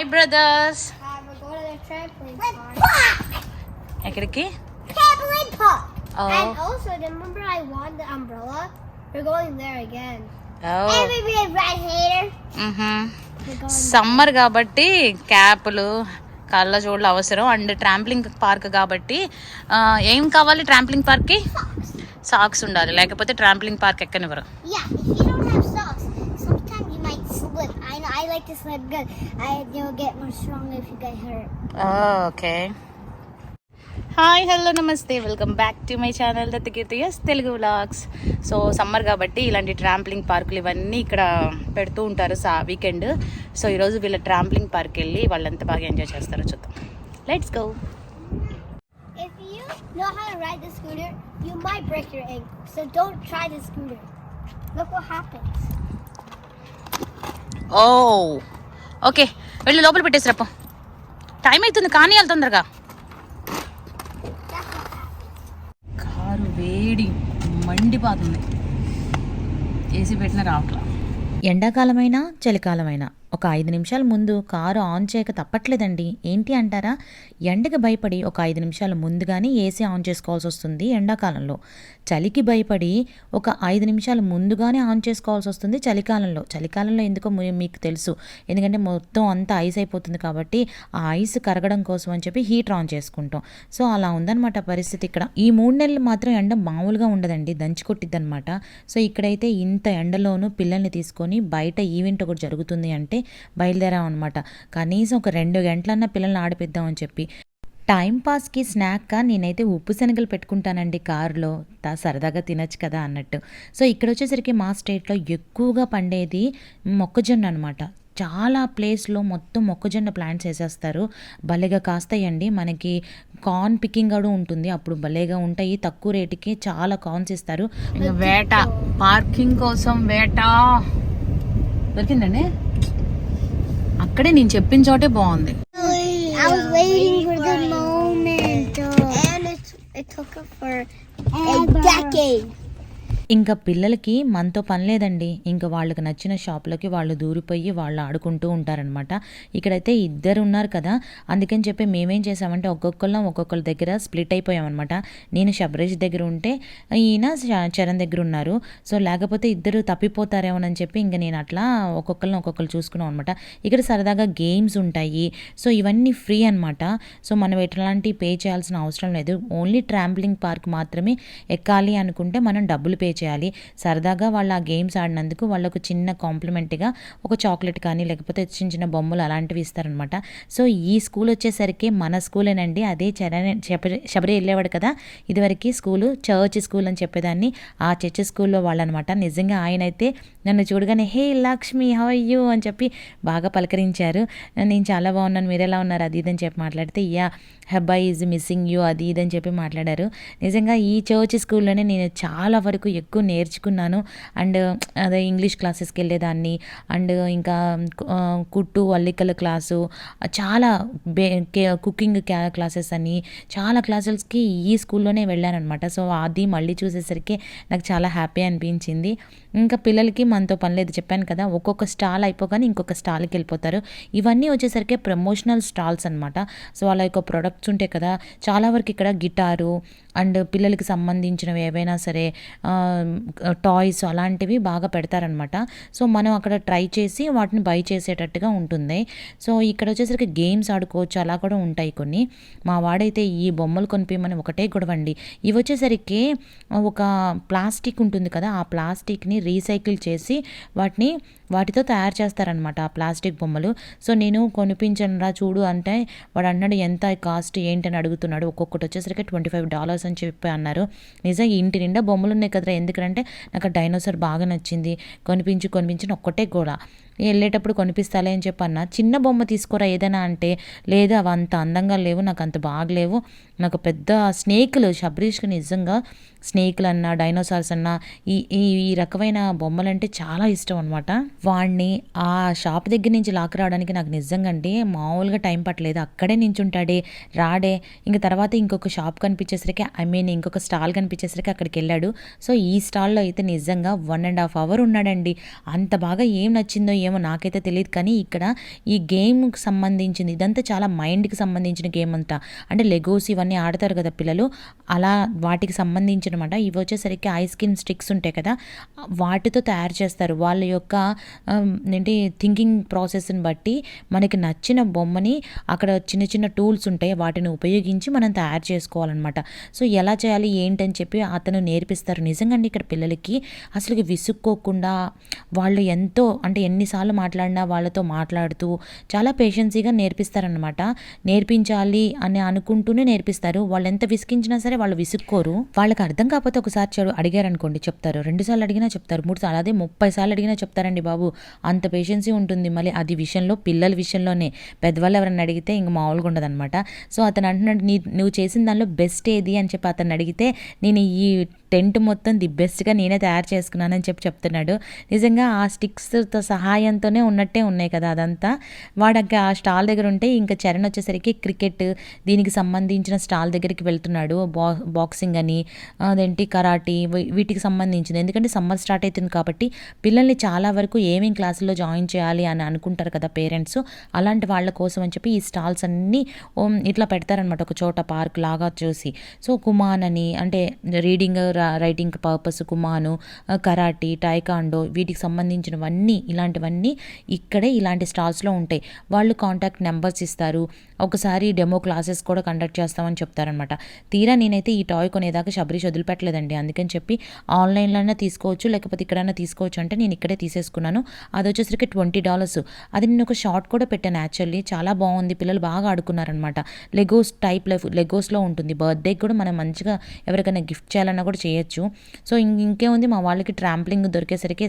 Hi brothers Uh, we're going to the trampoline park. ఎక్కడికి Trampoline park. Oh. And also, remember I won the umbrella? We're going there again. Oh And maybe a red hater. We're going summer కాబట్టి క్యాప్లు కళ్ళ జోళ్ళు అవసరం and ట్రాంప్లింగ్ park కాబట్టి ఏం కావాలి ట్రాంప్లింగ్ పార్క్కి socks ఉండాలి లేకపోతే ట్రాంప్లింగ్ పార్క్ ఎక్కనివ్వరు Yeah, if you don't have socks, sometimes you might slip. I slip good. I you'll get more stronger if you get hurt. Okay hi hello నమస్తే welcome back to my channel Dattakeerthi S Telugu vlogs so summer కాబట్టి ఇలాంటి ట్రాంప్లింగ్ పార్కులు ఇవన్నీ ఇక్కడ పెడుతూ ఉంటారు సా weekend so ఈరోజు వీళ్ళ ట్రాంప్లింగ్ పార్క్ వెళ్ళి వాళ్ళు ఎంత బాగా ఎంజాయ్ చేస్తారో చూద్దాం let's go If you know how to ride the scooter, you might break your ankle. So don't try the scooter. Look what happens. Oh. Okay వెళ్ళి లోపల పెట్టేసి రప్ప. టైం అవుతుంది కానీ వెళ్తుంది తొందరగా. కారు వేడి మండిపోతుంది. ఏసీ పెట్టిన రావట్లా. ఎండాకాలమైనా చలికాలమైనా? ఒక ఐదు నిమిషాల ముందు కారు ఆన్ చేయక తప్పట్లేదండి. ఏంటి అంటారా? ఎండకి భయపడి ఒక ఐదు నిమిషాల ముందుగానే ఏసీ ఆన్ చేసుకోవాల్సి వస్తుంది ఎండాకాలంలో. చలికి భయపడి ఒక ఐదు నిమిషాల ముందుగానే ఆన్ చేసుకోవాల్సి వస్తుంది చలికాలంలో. చలికాలంలో ఎందుకో మీకు తెలుసు. ఎందుకంటే మొత్తం అంతా ఐస్ అయిపోతుంది కాబట్టి ఆ ఐస్ కరగడం కోసం అని చెప్పి హీటర్ ఆన్ చేసుకుంటాం. సో అలా ఉందన్నమాట పరిస్థితి ఇక్కడ. ఈ మూడు నెలలు మాత్రం ఎండ మామూలుగా ఉండదండి. దంచి కొట్టిద్ది అనమాట సో ఇక్కడైతే ఇంత ఎండలోనూ పిల్లల్ని తీసుకొని బయట ఈవెంట్ ఒకటి జరుగుతుంది అంటే బయలుదేరాం అనమాట కనీసం ఒక రెండు గంటలన్నా పిల్లల్ని ఆడిపిద్దామని చెప్పి. టైం పాస్కి స్నాక్గా నేనైతే ఉప్పు శనగలు పెట్టుకుంటానండి కారులో. తా సరదాగా తినచ్చు కదా అన్నట్టు. సో ఇక్కడ వచ్చేసరికి మా స్టేట్లో ఎక్కువగా పండేది మొక్కజొన్న అనమాట చాలా ప్లేస్లో మొత్తం మొక్కజొన్న ప్లాంట్స్ వేసేస్తారు. భలేగా కాస్తాయండి. మనకి కార్న్ పికింగ్ కూడా ఉంటుంది. అప్పుడు భలేగా ఉంటాయి. తక్కువ రేటుకి చాలా కార్న్స్ ఇస్తారు. వేట. పార్కింగ్ కోసం వేట. దొరికిందండి? అక్కడే నేను చెప్పిన చోటే బాగుంది it took her for a decade. ఇంకా పిల్లలకి మనతో పని లేదండి. ఇంకా వాళ్ళకి నచ్చిన షాప్లోకి వాళ్ళు దూరిపోయి వాళ్ళు ఆడుకుంటూ ఉంటారనమాట ఇక్కడైతే ఇద్దరు ఉన్నారు కదా. అందుకని చెప్పి మేమేం చేసామంటే ఒక్కొక్కళ్ళం ఒక్కొక్కరి దగ్గర స్ప్లిట్ అయిపోయామన్నమాట. నేను శబరేష్ దగ్గర ఉంటే ఈయన చ- చరణ్ దగ్గర ఉన్నారు. సో లేకపోతే ఇద్దరు తప్పిపోతారేమోనని చెప్పి ఇంకా నేను అట్లా ఒక్కొక్కరిని ఒక్కొక్కరు చూసుకున్నాం అనమాట ఇక్కడ సరదాగా గేమ్స్ ఉంటాయి. సో ఇవన్నీ ఫ్రీ అనమాట సో మనం ఎట్లాంటి పే చేయాల్సిన అవసరం లేదు. ఓన్లీ ట్రాంప్లింగ్ పార్క్ మాత్రమే ఎక్కాలి అనుకుంటే మనం డబ్బులు పే చేయాలి. సరదాగా వాళ్ళు ఆ గేమ్స్ ఆడినందుకు వాళ్ళకు చిన్న కాంప్లిమెంట్గా ఒక చాక్లెట్ కానీ లేకపోతే చిన్న చిన్న బొమ్మలు అలాంటివి ఇస్తారనమాట సో ఈ స్కూల్ వచ్చేసరికి మన స్కూలేనండి. అదే చరణ్ శబరి శబరి వెళ్ళేవాడు కదా. ఇదివరకు స్కూలు చర్చ్ స్కూల్ అని చెప్పేదాన్ని. ఆ చర్చ్ స్కూల్లో వాళ్ళనమాట నిజంగా ఆయన అయితే నన్ను చూడగానే హే లక్ష్మి హవ్ యూ? అని చెప్పి బాగా పలకరించారు. నేను చాలా బాగున్నాను. మీరు ఎలా ఉన్నారు? అది ఇది అని చెప్పి మాట్లాడితే yeah hey boy is missing you అది ఇది అని చెప్పి మాట్లాడారు. నిజంగా ఈ చర్చ్ స్కూల్లోనే నేను చాలా వరకు ఎక్కువ నేర్చుకున్నాను. అండ్ అదే ఇంగ్లీష్ క్లాసెస్కి వెళ్ళేదాన్ని. అండ్ ఇంకా కుట్టు అల్లికల క్లాసు చాలా బే కే- కుకింగ్ క్యా క్లాసెస్ అని చాలా క్లాసెస్కి ఈ స్కూల్లోనే వెళ్ళానమాట సో అది మళ్ళీ చూసేసరికి నాకు చాలా హ్యాపీ అనిపించింది. ఇంకా పిల్లలకి మనతో పని లేదు చెప్పాను కదా. ఒక్కొక్క స్టాల్ అయిపోగానే ఇంకొక స్టాల్కి వెళ్ళిపోతారు. ఇవన్నీ వచ్చేసరికి ప్రమోషనల్ స్టాల్స్ అనమాట సో వాళ్ళ యొక్క ప్రొడక్ట్స్ ఉంటాయి కదా చాలా వరకు ఇక్కడ గిటారు అండ్ పిల్లలకి సంబంధించినవి ఏవైనా సరే టాయ్స్ అలాంటివి బాగా పెడతారనమాట సో మనం అక్కడ ట్రై చేసి వాటిని బై చేసేటట్టుగా ఉంటుంది. సో ఇక్కడ వచ్చేసరికి గేమ్స్ ఆడుకోవచ్చు అలా కూడా ఉంటాయి కొన్ని. మా వాడైతే ఈ బొమ్మలు కొనిపించమని ఒకటే గొడవండి. ఇవి వచ్చేసరికి ఒక ప్లాస్టిక్ ఉంటుంది కదా ఆ ప్లాస్టిక్ని రీసైకిల్ చేసి వాటిని వాటితో తయారు చేస్తారనమాట ఆ ప్లాస్టిక్ బొమ్మలు. సో నేను కొనిపించనురా చూడు అంటే వాడు అన్నాడు ఎంత కాస్ట్? ఏంటని అడుగుతున్నాడు. ఒక్కొక్కటి వచ్చేసరికి ట్వంటీ ఫైవ్ డాలర్స్ అని చెప్పి అన్నారు. నిజంగా ఇంటి నిండా బొమ్మలు ఉన్నాయి కదరా. ఎందుకంటే నాకు డైనోసార్ బాగా నచ్చింది. కొనిపించి కొనిపించిన ఒక్కటే గోడ వెళ్ళేటప్పుడు కొనిపిస్తాలే అని చెప్పి అన్న. చిన్న బొమ్మ తీసుకోరా ఏదైనా అంటే లేదు అవి అంత అందంగా లేవు. నాకు అంత బాగలేవు నాకు పెద్ద స్నేకులు శబరీష్కి నిజంగా స్నేకులు అన్న డైనోసార్స్ అన్నా ఈ ఈ ఈ రకమైన బొమ్మలంటే చాలా ఇష్టం అనమాట వాడిని ఆ షాప్ దగ్గర నుంచి లాక్ రావడానికి నాకు నిజంగా అంటే మామూలుగా టైం పట్టలేదు అక్కడే నించుంటాడే రాడే. ఇంక తర్వాత ఇంకొక షాప్ కనిపించేసరికి ఐ మీన్ ఇంకొక స్టాల్ కనిపించేసరికి అక్కడికి వెళ్ళాడు. సో ఈ స్టాల్లో అయితే నిజంగా వన్ అండ్ హాఫ్ అవర్ ఉన్నాడండి. అంత బాగా ఏం నచ్చిందో ఏమో నాకైతే తెలియదు. కానీ ఇక్కడ ఈ గేమ్కి సంబంధించింది ఇదంతా చాలా మైండ్కి సంబంధించిన గేమ్ అంతా. అంటే లెగోస్ ఇవన్నీ ఆడతారు కదా పిల్లలు అలా వాటికి సంబంధించిన అనమాట ఇవి వచ్చేసరికి ఐస్ క్రీమ్ స్టిక్స్ ఉంటాయి కదా వాటితో తయారు చేస్తారు. వాళ్ళ యొక్క ఏంటి థింకింగ్ ప్రాసెస్ని బట్టి మనకి నచ్చిన బొమ్మని అక్కడ చిన్న చిన్న టూల్స్ ఉంటాయి వాటిని ఉపయోగించి మనం తయారు చేసుకోవాలన్నమాట. సో ఎలా చేయాలి ఏంటని చెప్పి అతను నేర్పిస్తారు. నిజంగా అండి ఇక్కడ పిల్లలకి అసలు విసుక్కోకుండా వాళ్ళు ఎంతో అంటే ఎన్నిసార్లు మాట్లాడినా వాళ్ళతో మాట్లాడుతూ చాలా పేషెన్సీగా నేర్పిస్తారనమాట నేర్పించాలి అని అనుకుంటూనే నేర్పిస్తారు. వాళ్ళు ఎంత విసికించినా సరే వాళ్ళు విసుక్కోరు. వాళ్ళకి అర్థం కాకపోతే ఒకసారి అడిగారనుకోండి చెప్తారు. రెండు సార్లు అడిగినా చెప్తారు. మూడు సార్లు అదే ముప్పై సార్లు అడిగినా చెప్తారండి బాబు. అంత పేషెన్సీ ఉంటుంది. మళ్ళీ అది విషయంలో పిల్లల విషయంలోనే. పెద్దవాళ్ళు ఎవరైనా అడిగితే ఇంక మామూలుగా ఉండదనమాట సో అతను అంటున్నాడు నీ నువ్వు చేసిన దానిలో బెస్ట్ ఏది? అని చెప్పి అతను అడిగితే నేను ఈ టెంట్ మొత్తం ది బెస్ట్గా నేనే తయారు చేసుకున్నానని చెప్పి చెప్తున్నాడు. నిజంగా ఆ స్టిక్స్తో సహాయంతోనే ఉన్నట్టే ఉన్నాయి కదా అదంతా. వాడక ఆ స్టాల్ దగ్గర ఉంటే ఇంకా చరణ్ వచ్చేసరికి క్రికెట్ దీనికి సంబంధించిన స్టాల్ దగ్గరికి వెళ్తున్నాడు. బా బాక్సింగ్ అని అదేంటి కరాటీ వీటికి సంబంధించింది. ఎందుకంటే సమ్మర్ స్టార్ట్ అవుతుంది కాబట్టి పిల్లల్ని చాలా వరకు ఏమేం క్లాసుల్లో జాయిన్ చేయాలి అని అనుకుంటారు కదా పేరెంట్స్. అలాంటి వాళ్ళ కోసం అని చెప్పి ఈ స్టాల్స్ అన్నీ ఇట్లా పెడతారనమాట ఒక చోట పార్క్ లాగా చూసి. సో కుమాన్ అని అంటే reading writing purpose Kumon karate karate taekwondo వీటికి సంబంధించినవన్నీ ఇలాంటివన్నీ ఇక్కడే ఇలాంటి స్టాల్స్లో ఉంటాయి. వాళ్ళు కాంటాక్ట్ నెంబర్స్ ఇస్తారు. ఒకసారి డెమో క్లాసెస్ కూడా కండక్ట్ చేస్తామని చెప్తారనమాట తీరా నేనైతే ఈ టాయ్ కొనేదాకా శబరీష్ వదిలిపెట్టలేదండి. అందుకని చెప్పి ఆన్లైన్లోనే తీసుకోవచ్చు లేకపోతే ఇక్కడైనా తీసుకోవచ్చు అంటే నేను ఇక్కడే తీసేసుకున్నాను. అది వచ్చేసరికి ట్వంటీ డాలర్స్ అది నేను ఒక షార్ట్ కూడా పెట్టాను యాక్చువల్లీ చాలా బాగుంది. పిల్లలు బాగా ఆడుకున్నారనమాట లెగోస్ టైప్ లెగోస్లో ఉంటుంది. బర్త్డేకి కూడా మనం మంచిగా ఎవరికైనా గిఫ్ట్ చేయాలన్నా కూడా చేయొచ్చు. సో ఇంకేముంది? మా వాళ్ళకి ట్రాంప్లింగ్ దొరికేసరికి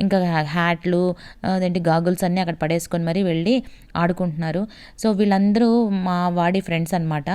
ఇంకా హ్యాట్లు అదేంటి గాగుల్స్ అన్నీ అక్కడ పడేసుకొని మరీ వెళ్ళి ఆడుకుంటున్నారు. సో వీళ్ళందరూ మా వాడి ఫ్రెండ్స్ అనమాట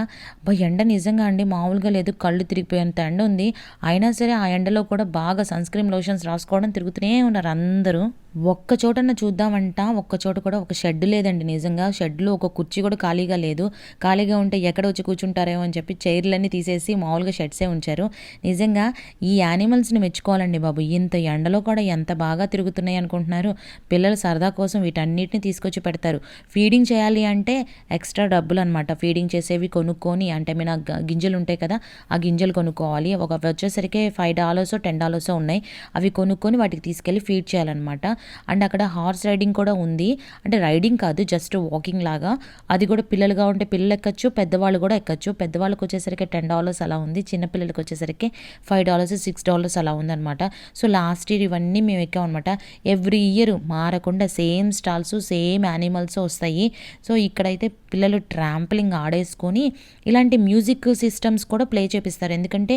ఎండ నిజంగా అండి. మామూలుగా లేదు. కళ్ళు తిరిగిపోయేంత ఎండ ఉంది. అయినా సరే ఆ ఎండలో కూడా బాగా సన్ స్క్రీన్ లోషన్స్ రాసుకోవడం తిరుగుతూనే ఉన్నారు అందరూ. ఒక్క చోటన చూద్దామంట. ఒక్క చోట కూడా ఒక షెడ్ లేదండి నిజంగా. షెడ్లో ఒక కుర్చీ కూడా ఖాళీగా లేదు. ఖాళీగా ఉంటే ఎక్కడ వచ్చి కూర్చుంటారేమో అని చెప్పి చైర్లన్నీ తీసేసి మామూలుగా షెడ్సే ఉంచారు. నిజంగా ఈ యానిమల్స్ని మెచ్చుకోవాలండి బాబు. ఇంత ఎండలో కూడా ఎంత బాగా తిరుగుతున్నాయి అనుకుంటున్నారు. పిల్లలు సరదా కోసం వీటన్నిటిని తీసుకొచ్చి పెడతారు. ఫీడింగ్ చేయాలి అంటే ఎక్స్ట్రా డబ్బులు అనమాట ఫీడింగ్ చేసేవి కొనుక్కొని అంటే మీ గింజలు ఉంటాయి కదా ఆ గింజలు కొనుక్కోవాలి. ఒక వచ్చేసరికి ఫైవ్ డాలర్స్ టెన్ డాలర్స్ ఉన్నాయి. అవి కొనుక్కొని వాటికి తీసుకెళ్ళి ఫీడ్ చేయాలన్నమాట. అండ్ అక్కడ హార్స్ రైడింగ్ కూడా ఉంది. అంటే రైడింగ్ కాదు జస్ట్ వాకింగ్ లాగా. అది కూడా పిల్లలుగా ఉంటే పిల్లలు ఎక్కచ్చు పెద్దవాళ్ళు కూడా ఎక్కచ్చు. పెద్దవాళ్ళకి వచ్చేసరికి టెన్ డాలర్స్ అలా ఉంది. చిన్నపిల్లలకి వచ్చేసరికి ఫైవ్ డాలర్స్ సిక్స్ డాలర్స్ అలా ఉందన్నమాట. సో లాస్ట్ ఇయర్ ఇవన్నీ మేము ఎక్కాం అనమాట ఎవ్రీ ఇయర్ మారకుండా సేమ్ స్టాల్స్ సేమ్ యానిమల్స్ వస్తాయి. సో ఇక్కడైతే పిల్లలు ట్రాంప్లింగ్ ఆడేసుకొని ఇలాంటి మ్యూజిక్ సిస్టమ్స్ కూడా ప్లే చేపిస్తారు. ఎందుకంటే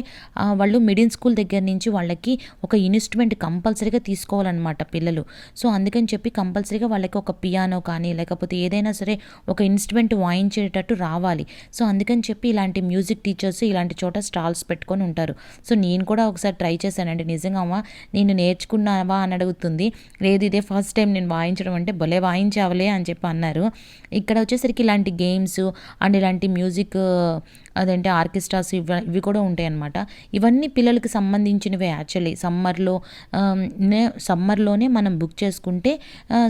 వాళ్ళు మిడిల్ స్కూల్ దగ్గర నుంచి వాళ్ళకి ఒక ఇన్స్ట్రుమెంట్ కంపల్సరీగా తీసుకోవాలన్నమాట పిల్లలు. సో అందుకని చెప్పి కంపల్సరీగా వాళ్ళకి ఒక పియానో కానీ లేకపోతే ఏదైనా సరే ఒక ఇన్స్ట్రుమెంట్ వాయించేటట్టు రావాలి. సో అందుకని చెప్పి ఇలాంటి మ్యూజిక్ టీచర్స్ ఇలాంటి చోట స్టాల్స్ పెట్టుకొని ఉంటారు. సో నేను కూడా ఒకసారి ట్రై చేశానండి. నిజంగా అమ్మ నేను నేర్చుకున్నావా అని అడుగుతుంది. లేదు ఇదే ఫస్ట్ టైం నేను వాయించడం అంటే భలే వాయించావలే అని చెప్పి అన్నారు. ఇక్కడ వచ్చేసరికి ఇలాంటి గేమ్స్ అండ్ ఇలాంటి మ్యూజిక్ అదంటే ఆర్కెస్ట్రాస్ ఇవి ఇవి కూడా ఉంటాయి అన్నమాట ఇవన్నీ పిల్లలకి సంబంధించినవే యాక్చువల్లీ. సమ్మర్లో సమ్మర్లోనే మనం బుక్ చేసుకుంటే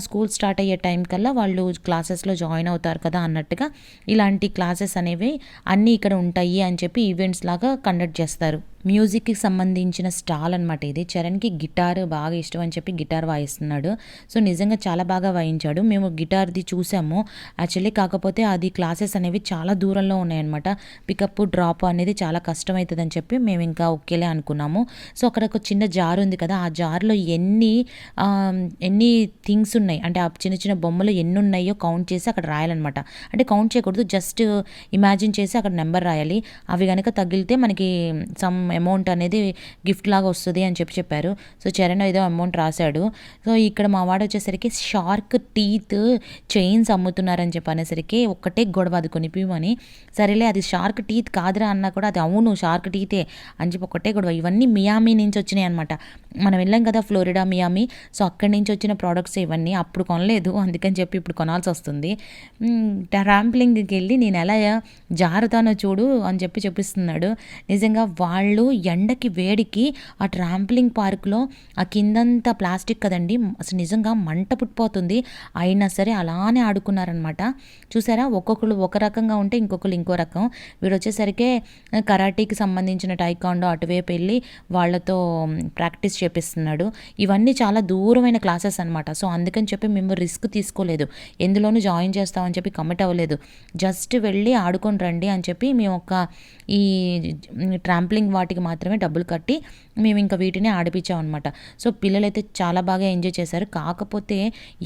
స్కూల్ స్టార్ట్ అయ్యే టైం కల్లా వాళ్ళు క్లాసెస్లో జాయిన్ అవుతారు కదా అన్నట్టుగా ఇలాంటి క్లాసెస్ అనేవి అన్నీ ఇక్కడ ఉంటాయి అని చెప్పి ఈవెంట్స్ లాగా కండక్ట్ చేస్తారు. మ్యూజిక్కి సంబంధించిన స్టాల్ అనమాట ఇది. చరణ్కి గిటార్ బాగా ఇష్టం అని చెప్పి గిటార్ వాయిస్తున్నాడు. సో నిజంగా చాలా బాగా వాయించాడు. మేము గిటార్ది చూసాము. యాక్చువల్లీ కాకపోతే అది క్లాసెస్ అనేవి చాలా దూరంలో ఉన్నాయన్నమాట. పికప్ డ్రాప్ అనేది చాలా కష్టమవుతుందని చెప్పి మేము ఇంకా ఓకేలే అనుకున్నాము. సో అక్కడ ఒక చిన్న జార్ ఉంది కదా ఆ జార్లో ఎన్ని ఎన్ని థింగ్స్ ఉన్నాయి? అంటే ఆ చిన్న చిన్న బొమ్మలు ఎన్ని ఉన్నాయో కౌంట్ చేసి అక్కడ రాయాలన్నమాట. అంటే కౌంట్ చేయకూడదు జస్ట్ ఇమాజిన్ చేసి అక్కడ నెంబర్ రాయాలి. అవి కనుక తగిలితే మనకి సమ్ అమౌంట్ అనేది గిఫ్ట్ లాగా వస్తుంది అని చెప్పి చెప్పారు. సో చరణ్ ఏదో అమౌంట్ రాశాడు. సో ఇక్కడ మా వాడు వచ్చేసరికి షార్క్ టీత్ చైన్స్ అమ్ముతున్నారని చెప్పి అనేసరికి ఒక్కటే గొడవ అది కొనిపిమని సరేలే అది షార్క్ టీత్ కాదురా అన్నా కూడా అది అవును షార్క్ టీతే అని చెప్పి ఒకటే గొడవ. ఇవన్నీ మియామి నుంచి వచ్చినాయి అనమాట మనం వెళ్ళాం కదా ఫ్లోరిడా మియామి. సో అక్కడి నుంచి వచ్చిన ప్రోడక్ట్స్ ఇవన్నీ. అప్పుడు కొనలేదు. అందుకని చెప్పి ఇప్పుడు కొనాల్సి వస్తుంది. ట్రాంప్లింగ్కి వెళ్ళి నేను ఎలా జారుతానో చూడు అని చెప్పి చెప్పిస్తున్నాడు. నిజంగా వాళ్ళు ఎండకి వేడికి ఆ ట్రాంప్లింగ్ పార్క్లో ఆ కిందంతా ప్లాస్టిక్ కదండి అసలు నిజంగా మంట పుట్టిపోతుంది. అయినా సరే అలానే ఆడుకున్నారనమాట చూసారా? ఒక్కొక్కరు ఒక రకంగా ఉంటే ఇంకొకరు ఇంకో రకం. వీడు వచ్చేసరికి కరాటీకి సంబంధించిన టైకాండో అటువైపు వెళ్ళి వాళ్ళతో ప్రాక్టీస్ చేపిస్తున్నాడు. ఇవన్నీ చాలా దూరమైన క్లాసెస్ అనమాట సో అందుకని చెప్పి మేము రిస్క్ తీసుకోలేదు. ఎందులోనూ జాయిన్ చేస్తామని చెప్పి కమిట్ అవ్వలేదు. జస్ట్ వెళ్ళి ఆడుకొని రండి అని చెప్పి మేము ఒక ఈ ట్రాంప్లింగ్ వాటికి మాత్రమే డబ్బులు కట్టి మేము ఇంకా వీటిని ఆడిపించామన్నమాట అనమాట సో పిల్లలైతే చాలా బాగా ఎంజాయ్ చేశారు. కాకపోతే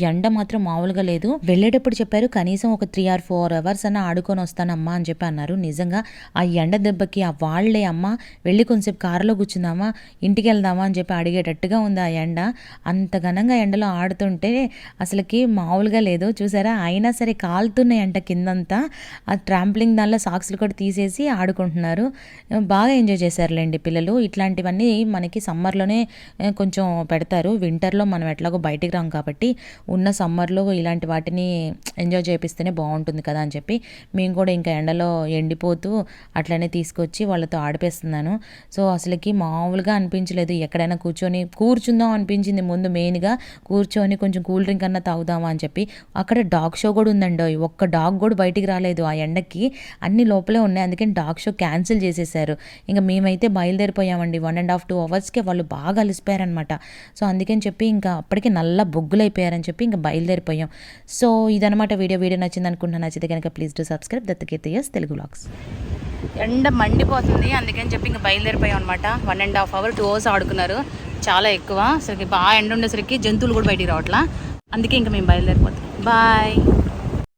ఎండ మాత్రం మామూలుగా లేదు. వెళ్ళేటప్పుడు చెప్పారు కనీసం ఒక త్రీ ఆర్ ఫోర్ అవర్స్ అన్న ఆడుకొని వస్తానమ్మా అని చెప్పి అన్నారు. నిజంగా ఆ ఎండ దెబ్బకి ఆ వాళ్ళే అమ్మ వెళ్ళి కొంచెంసేపు కారులో కూర్చుందామా ఇంటికి వెళ్దామా అని చెప్పి అడిగేటట్టుగా ఉంది ఆ ఎండ. అంత ఘనంగా ఎండలో ఆడుతుంటే అసలుకి మామూలుగా లేదు. చూసారా? అయినా సరే కాలుతున్నాయి అంట కిందంతా ఆ ట్రాంప్లింగ్ దానిలో సాక్స్లు కూడా తీసేసి ఆడుకుంటున్నారు. బాగా ఎంజాయ్ చేశారు. చేశారులేండి పిల్లలు. ఇట్లాంటివన్నీ మనకి సమ్మర్లోనే కొంచెం పెడతారు. వింటర్లో మనం ఎట్లాగో బయటికి రాం కాబట్టి ఉన్న సమ్మర్లో ఇలాంటి వాటిని ఎంజాయ్ చేపిస్తేనే బాగుంటుంది కదా అని చెప్పి మేము కూడా ఇంకా ఎండలో ఎండిపోతూ అట్లనే తీసుకొచ్చి వాళ్ళతో ఆడిపిస్తున్నాను. సో అసలుకి మామూలుగా అనిపించలేదు. ఎక్కడైనా కూర్చొని కూర్చుందాం అనిపించింది ముందు మెయిన్గా కూర్చొని కొంచెం కూల్ డ్రింక్ అన్నా తాగుదామా అని చెప్పి. అక్కడ డాగ్ షో కూడా ఉందండి. ఒక్క డాగ్ కూడా బయటికి రాలేదు ఆ ఎండకి. అన్ని లోపలే ఉన్నాయి. అందుకని డాగ్ షో క్యాన్సిల్ చేసేసారు. ఇంకా మేమైతే బయలుదేరిపోయామండి. వన్ అండ్ హాఫ్ టూ అవర్స్కే వాళ్ళు బాగా అలసిపోయారనమాట సో అందుకని చెప్పి ఇంకా అప్పటికి నల్ల బొగ్గులు అయిపోయారని చెప్పి ఇంకా బయలుదేరిపోయాం. సో ఇదనమాట వీడియో. వీడియో నచ్చింది అనుకుంటున్నా నచ్చితే కనుక ప్లీజ్ డూ సబ్స్క్రైబ్ దత్తకీర్తయ్యస్ తెలుగు బ్లాగ్స్ ఎండ మండిపోతుంది. అందుకని చెప్పి ఇంకా బయలుదేరిపోయాం అనమాట one and half hour two hours ఆడుకున్నారు. చాలా ఎక్కువ. అసలుకి బాగా ఎండ ఉండేసరికి జంతువులు కూడా బయటికి రావట్లా. అందుకే ఇంకా మేము బయలుదేరిపోతాం. బాయ్